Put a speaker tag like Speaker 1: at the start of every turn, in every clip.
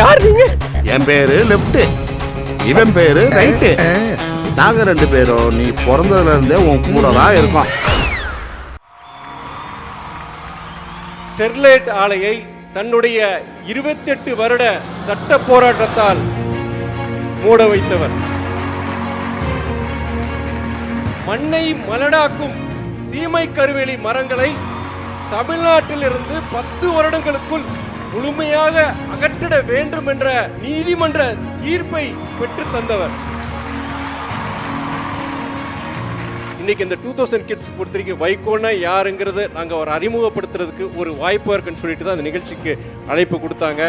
Speaker 1: யார் நீங்க?
Speaker 2: என் பேரு லெஃப்ட் இவன் பேரு ரைட்டு. நாங்க ரெண்டு பேரும் நீ பிறந்ததுல இருந்தே உன் கூட தான் இருக்கோம்.
Speaker 3: ஸ்டெர்லைட் ஆலையை தன்னுடைய 28 வருட சட்ட போராட்டத்தால் மூட வைத்தவர். மண்ணை மலடாக்கும் சீமை கருவேலி மரங்களை தமிழ்நாட்டிலிருந்து பத்து வருடங்களுக்குள் முழுமையாக அகற்றிட வேண்டும் என்ற நீதிமன்ற தீர்ப்பை பெற்று தந்தவர். இன்னைக்கு இந்த டூ தௌசண்ட் கிட்ஸ் பொறுத்த வரைக்கும் வைகோன்னா யாருங்கிறத நாங்கள் அவர் அறிமுகப்படுத்துறதுக்கு ஒரு வாய்ப்பாக இருக்குன்னு சொல்லிட்டு தான் அந்த நிகழ்ச்சிக்கு அழைப்பு கொடுத்தாங்க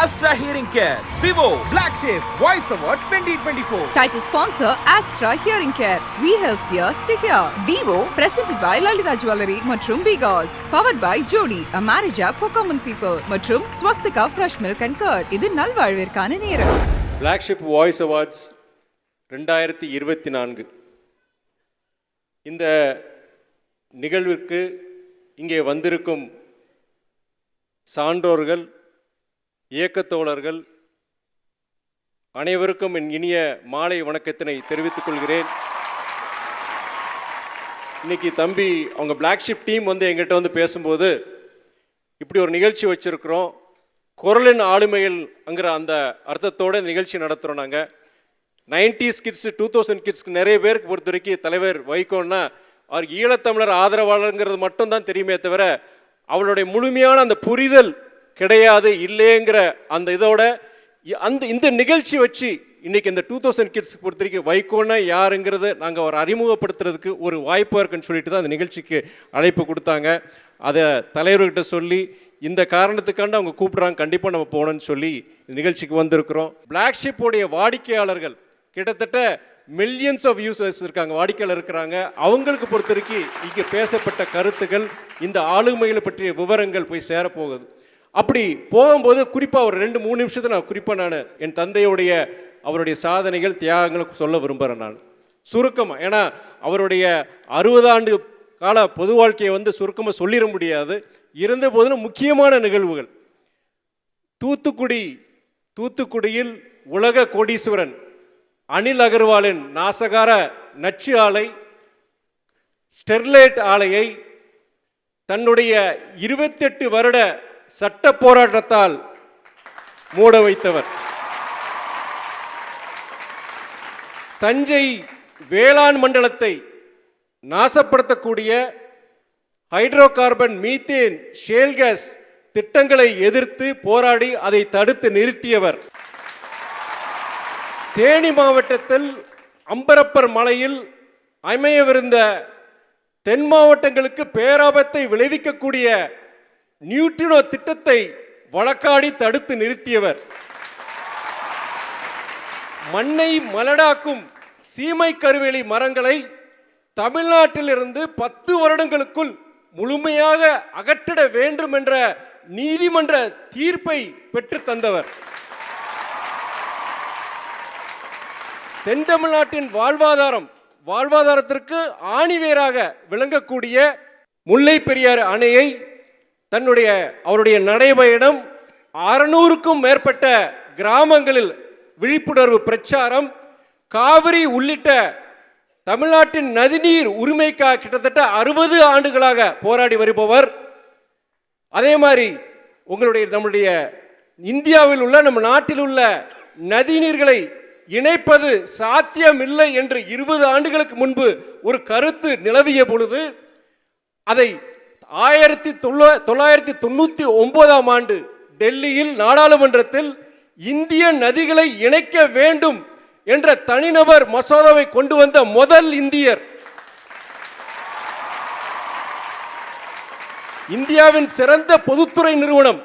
Speaker 4: Astra Hearing Care, Vivo, Black Sheep, Voice Awards 2024.
Speaker 5: Title sponsor Astra Hearing Care. We help ears to hear. Vivo presented by Lalita Jewelry மற்றும் Bigos. Powered by Jody, a marriage app for common people. மற்றும் Swastika Fresh Milk and Curd. இது நல்வாழ்விற்கான நேரம்.
Speaker 3: Black Sheep voice awards ரெண்டாயிரத்தி இருபத்தி நான்கு இந்த நிகழ்விற்கு இங்கே வந்திருக்கும் சான்றோர்கள் இயக்கத்தோழர்கள் அனைவருக்கும் என் இனிய மாலை வணக்கத்தினை தெரிவித்துக் கொள்கிறேன். இன்னைக்கு தம்பி அவங்க பிளாக்ஷிப் டீம் வந்து எங்கிட்ட வந்து பேசும்போது இப்படி ஒரு நிகழ்ச்சி வச்சுருக்குறோம். குரலின் ஆளுமையில் அங்கிற அந்த அர்த்தத்தோட நிகழ்ச்சி நடத்துகிறோம் நாங்கள் நைன்டிஸ் கிட்ஸ் டூ தௌசண்ட் கிட்ஸ்க்கு நிறைய பேருக்கு பொறுத்த வரைக்கும் தலைவர் வைகோன்னா அவர் ஈழத்தமிழர் ஆதரவாளருங்கிறது மட்டும்தான் தெரியுமே தவிர அவளுடைய முழுமையான அந்த புரிதல் கிடையாது இல்லைங்கிற அந்த இதோட அந்த இந்த நிகழ்ச்சி வச்சு இன்னைக்கு இந்த டூ தௌசண்ட் கிட்ஸ் பொறுத்த வரைக்கும் வைகோன்னா யாருங்கிறத நாங்கள் அவர் அறிமுகப்படுத்துறதுக்கு ஒரு வாய்ப்பாக இருக்குன்னு சொல்லிட்டு தான் அந்த நிகழ்ச்சிக்கு அழைப்பு கொடுத்தாங்க. அதை தலைவர்கிட்ட சொல்லி இந்த காரணத்துக்காண்டு அவங்க கூப்பிட்றாங்க கண்டிப்பாக நம்ம போகணும்னு சொல்லி இந்த நிகழ்ச்சிக்கு வந்திருக்கிறோம். பிளாக் ஷிப்போடைய வாடிக்கையாளர்கள் கிட்டத்தட்ட மில்லியன்ஸ் ஆஃப் யூசர்ஸ் இருக்காங்க வாடிக்கையாளர் இருக்கிறாங்க. அவங்களுக்கு பொறுத்த வரைக்கும் இங்கே பேசப்பட்ட கருத்துக்கள் இந்த ஆளுமைகளை பற்றிய விவரங்கள் போய் சேரப்போகுது. அப்படி போகும்போது குறிப்பாக ஒரு ரெண்டு மூணு நிமிஷத்தை நான் குறிப்பாக நான் என் தந்தையுடைய அவருடைய சாதனைகள் தியாகங்களை சொல்ல விரும்புகிறேன் நான். சுருக்கமாக ஏன்னா அவருடைய அறுபது ஆண்டு கால பொது வாழ்க்கையை வந்து சுருக்கமாக சொல்லிட முடியாது. இருந்த போதிலும் முக்கியமான நிகழ்வுகள். தூத்துக்குடி தூத்துக்குடியில் உலக கோடீஸ்வரன் அனில் அகர்வாலின் நாசகார நச்சு ஆலை ஸ்டெர்லைட் ஆலையை தன்னுடைய 28 வருட சட்ட போராட்டத்தால் மூட வைத்தவர். தஞ்சை வேளாண் மண்டலத்தை நாசப்படுத்தக்கூடிய hydro carbon methane shale gas திட்டங்களை எதிர்த்து போராடி அதை தடுத்து நிறுத்தியவர். தேனி மாவட்டத்தில் அம்பரப்பர் மலையில் அமையவிருந்த தென் மாவட்டங்களுக்கு பேராபத்தை விளைவிக்கக்கூடிய நியூட்ரினோ திட்டத்தை வழக்காடி தடுத்து நிறுத்தியவர். மண்ணை மலடாக்கும் சீமை கருவேலி மரங்களை தமிழ்நாட்டிலிருந்து பத்து வருடங்களுக்குள் முழுமையாக அகற்றிட வேண்டும் என்ற நீதிமன்ற தீர்ப்பை பெற்று தந்தவர். தென் தமிழ்நாட்டின் வாழ்வாதாரம் வாழ்வாதாரத்திற்கு ஆணிவேராக விளங்கக்கூடிய முல்லை பெரியாறு அணையை தன்னுடைய அவருடைய நடைபயணம் அறுநூறுக்கும் மேற்பட்ட கிராமங்களில் விழிப்புணர்வு பிரச்சாரம் காவிரி உள்ளிட்ட தமிழ்நாட்டின் நதிநீர் உரிமைக்காக கிட்டத்தட்ட அறுபது ஆண்டுகளாக போராடி வருபவர். அதே மாதிரி உங்களுடைய நம்முடைய இந்தியாவில் உள்ள நம்ம நாட்டில் உள்ள நதிநீர்களை இணைப்பது சாத்தியமில்லை என்று இருபது ஆண்டுகளுக்கு முன்பு ஒரு கருத்து நிலவிய பொழுது அதை ஆயிரத்தி தொள்ள தொள்ளாயிரத்தி தொண்ணூற்றி ஒன்பதாம் ஆண்டு டெல்லியில் நாடாளுமன்றத்தில் இந்திய நதிகளை இணைக்க வேண்டும் என்ற தனிநபர் மசோதாவை கொண்டு வந்த முதல் இந்தியர். இந்தியாவின் சிறந்த பொதுத்துறை நிறுவனம்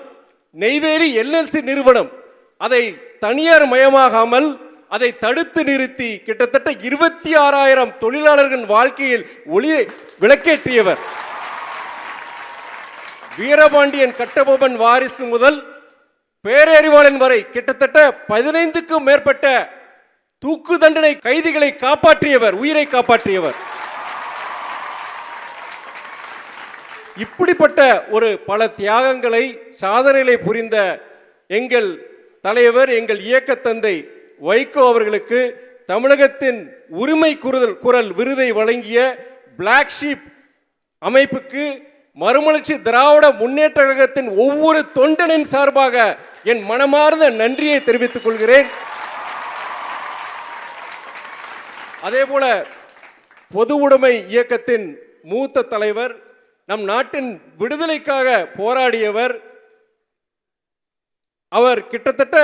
Speaker 3: நெய்வேலி எல்எல்சி நிறுவனம். அதை தனியார் மயமாகாமல் அதை தடுத்து நிறுத்தி கிட்டத்தட்ட இருபத்தி ஆறாயிரம் தொழிலாளர்கள் வாழ்க்கையில் ஒளியை விளக்கேற்றியவர். வீரபாண்டியன் கட்டபொம்மன் வாரிசு முதல் பேரறிவாளன் வரை கிட்டத்தட்ட பதினைந்துக்கும் மேற்பட்ட தூக்கு தண்டனை கைதிகளை காப்பாற்றியவர் உயிரை காப்பாற்றியவர். இப்படிப்பட்ட ஒரு பல தியாகங்களை சாதனைகளை புரிந்த எங்கள் தலைவர் எங்கள் இயக்க தந்தை வைகோ அவர்களுக்கு தமிழகத்தின் உரிமை குரல் குரல் விருதை வழங்கிய பிளாக் ஷீப் அமைப்புக்கு மறுமலர்ச்சி திராவிட முன்னேற்ற கழகத்தின் ஒவ்வொரு தொண்டனின் சார்பாக என் மனமார்ந்த நன்றியை தெரிவித்துக் கொள்கிறேன். அதே போல பொது உடைமை இயக்கத்தின் மூத்த தலைவர் நம் நாட்டின் விடுதலைக்காக போராடியவர் அவர் கிட்டத்தட்ட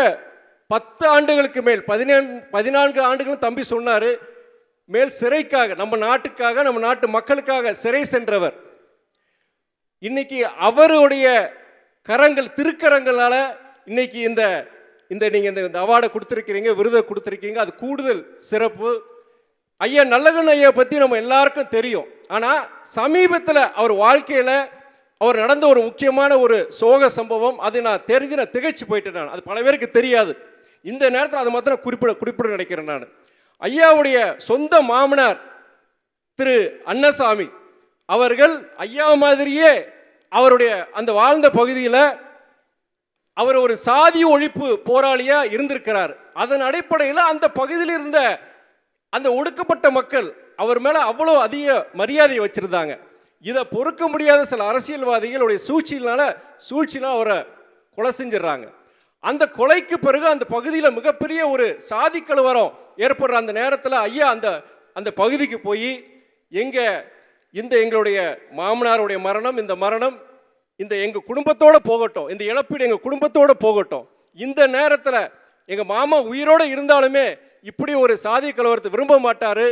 Speaker 3: பத்து ஆண்டுகளுக்கு மேல் பதினேழு பதினான்கு ஆண்டுகளும் தம்பி சொன்னார் மேல் சிறைக்காக நம்ம நாட்டுக்காக நம்ம நாட்டு மக்களுக்காக சிறை சென்றவர். இன்னைக்கு அவருடைய கரங்கள் திருக்கரங்களால் இன்னைக்கு இந்த இந்த நீங்கள் இந்த அவார்டை கொடுத்துருக்கிறீங்க விருதை கொடுத்துருக்கீங்க அது கூடுதல் சிறப்பு. ஐயா நல்லகன் ஐயா பற்றி நம்ம எல்லாருக்கும் தெரியும். ஆனால் சமீபத்தில் அவர் வாழ்க்கையில் அவர் நடந்த ஒரு முக்கியமான ஒரு சோக சம்பவம் அது நான் தெரிஞ்சு நான் திகைச்சு போயிட்டேன் நான். அது பல பேருக்கு தெரியாது. இந்த நேரத்தில் அதை மாத்திரம் குறிப்பிட குறிப்பிட நினைக்கிறேன் நான். ஐயாவுடைய சொந்த மாமனார் திரு அன்னசாமி அவர்கள் ஐயா மாதிரியே அவருடைய அந்த வாழ்ந்த பகுதியில் அவர் ஒரு சாதி ஒழிப்பு போராளியாக இருந்திருக்கிறார். அதன் அடிப்படையில் அந்த பகுதியில் இருந்த அந்த ஒடுக்கப்பட்ட மக்கள் அவர் மேலே அவ்வளோ அதிக மரியாதையை வச்சுருந்தாங்க. இதை பொறுக்க முடியாத சில அரசியல்வாதிகளுடைய சூழ்ச்சியினால சூழ்ச்சினால் அவரை கொலை செஞ்சிடறாங்க. அந்த கொலைக்கு பிறகு அந்த பகுதியில் மிகப்பெரிய ஒரு சாதி கலவரம் ஏற்படுற அந்த நேரத்தில் ஐயா அந்த அந்த பகுதிக்கு போய் எங்கள் இந்த எங்களுடைய மாமனாருடைய மரணம் இந்த மரணம் இந்த எங்கள் குடும்பத்தோடு போகட்டும் இந்த இழப்பீடு எங்கள் குடும்பத்தோடு போகட்டும் இந்த நேரத்தில் எங்கள் மாமா உயிரோடு இருந்தாலுமே இப்படி ஒரு சாதி கலவரத்தை விரும்ப மாட்டார்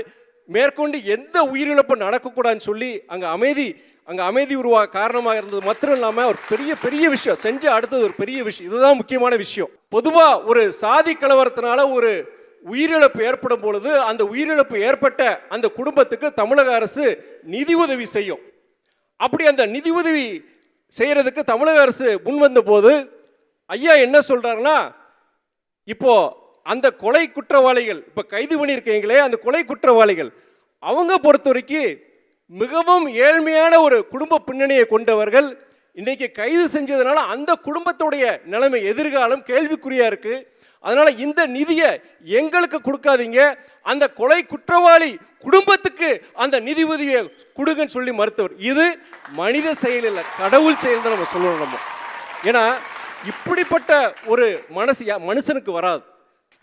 Speaker 3: மேற்கொண்டு எந்த உயிரிழப்பு நடக்கக்கூடாதுன்னு சொல்லி அங்கே அமைதி அங்கே அமைதி உருவா காரணமாக இருந்தது மாத்திரம் இல்லாமல் ஒரு பெரிய பெரிய விஷயம். செஞ்ச அடுத்தது ஒரு பெரிய விஷயம். இதுதான் முக்கியமான விஷயம். பொதுவாக ஒரு சாதி கலவரத்தினால ஒரு உயிரிழப்பு ஏற்படும் பொழுது அந்த உயிரிழப்பு ஏற்பட்ட அந்த குடும்பத்துக்கு தமிழக அரசு நிதி உதவி செய்யும். அப்படி அந்த நிதி உதவி செய்கிறதுக்கு தமிழக அரசு முன் வந்த போது ஐயா என்ன சொல்கிறாருன்னா இப்போ அந்த கொலை குற்றவாளிகள் இப்போ கைது பண்ணியிருக்கீங்களே அந்த கொலை குற்றவாளிகள் அவங்க பொறுத்த வரைக்கும் மிகவும் ஏழ்மையான ஒரு குடும்ப பின்னணியை கொண்டவர்கள் இன்றைக்கி கைது செஞ்சதுனால அந்த குடும்பத்துடைய நிலைமை எதிர்காலம் கேள்விக்குறியா இருக்கு. அதனால இந்த நிதியை எங்களுக்கு கொடுக்காதீங்க. அந்த கொலை குற்றவாளி குடும்பத்துக்கு அந்த நிதி உதவியை கொடுங்கன்னு சொல்லி மறுத்தவர். இது மனித செயல் இல்லை கடவுள் செயல் தான் நம்ம சொல்லணும் நம்ம. ஏன்னா இப்படிப்பட்ட ஒரு மனசு மனுஷனுக்கு வராது.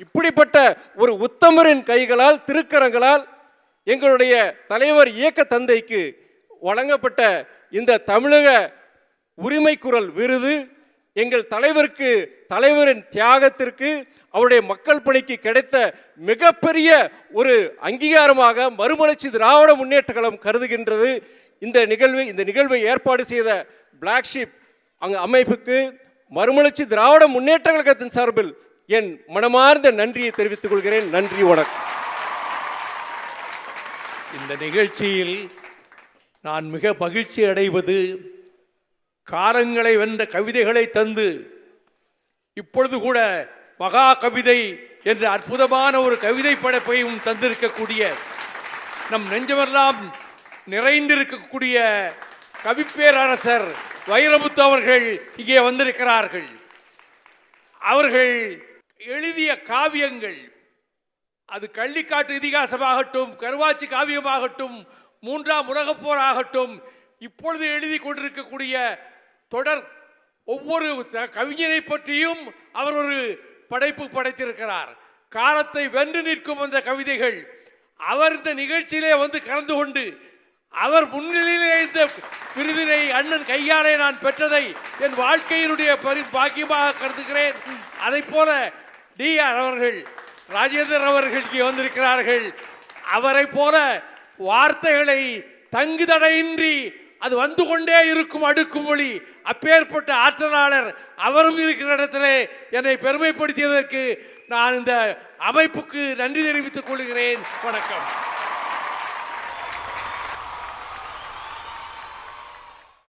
Speaker 3: இப்படிப்பட்ட ஒரு உத்தமரின் கைகளால் திருக்கரங்களால் எங்களுடைய தலைவர் இயக்க தந்தைக்கு வழங்கப்பட்ட இந்த தமிழக உரிமை குரல் விருது எங்கள் தலைவருக்கு தலைவரின் தியாகத்திற்கு அவருடைய மக்கள் பணிக்கு கிடைத்த மிகப்பெரிய ஒரு அங்கீகாரமாக மறுமலர்ச்சி திராவிட முன்னேற்ற கழகம் கருதுகின்றது. இந்த நிகழ்வு இந்த நிகழ்வை ஏற்பாடு செய்த பிளாக்ஷிப் ஷீப் அமைப்புக்கு மறுமலர்ச்சி திராவிட முன்னேற்ற கழகத்தின் சார்பில் என் மனமார்ந்த நன்றியை தெரிவித்துக் கொள்கிறேன். நன்றி வணக்கம்.
Speaker 1: இந்த நிகழ்ச்சியில் நான் மிக மகிழ்ச்சி அடைவது காலங்களை வென்ற கவிதைகளை தந்து இப்பொழுது கூட மகா கவிதை என்ற அற்புதமான ஒரு கவிதை படைப்பையும் தந்திருக்கக்கூடிய நம் நெஞ்சமெல்லாம் நிறைந்திருக்கக்கூடிய கவிப்பேரரசர் வைரமுத்து அவர்கள் இங்கே வந்திருக்கிறார்கள். அவர்கள் எழுதிய காவியங்கள் அது கள்ளிக்காட்டு இதிகாசமாகட்டும் கருவாச்சி காவியமாகட்டும் மூன்றாம் உலகப்போராகட்டும் ஆகட்டும் இப்பொழுது எழுதி கொண்டிருக்கக்கூடிய தொடர் ஒவ்வொரு த- கவிஞரை பற்றியும் அவர் ஒரு படைப்பு படைத்திருக்கிறார். காலத்தை வென்று நிற்கும் அந்த கவிதைகள் அவர் இந்த நிகழ்ச்சியிலே வந்து கலந்து கொண்டு அவர் முன்னிலையிலே இந்த விருதினை அண்ணன் கையாலே நான் பெற்றதை என் வாழ்க்கையினுடைய பரி பாக்கியமாக கருதுகிறேன். அதைப் போல டி ஆர் அவர்கள் ராஜேந்தர் அவர்கள் வந்திருக்கிறார்கள். அவரை போல வார்த்தைகளை தங்குதடையின்றி அது வந்து கொண்டே இருக்கும் அடுக்குமொழி அப்பேற்பட்ட ஆற்றலாளர் அவரும் இருக்கிற இடத்துல என்னை பெருமைப்படுத்தியதற்கு நான் இந்த அமைப்புக்கு நன்றி தெரிவித்துக் கொள்கிறேன். வணக்கம்.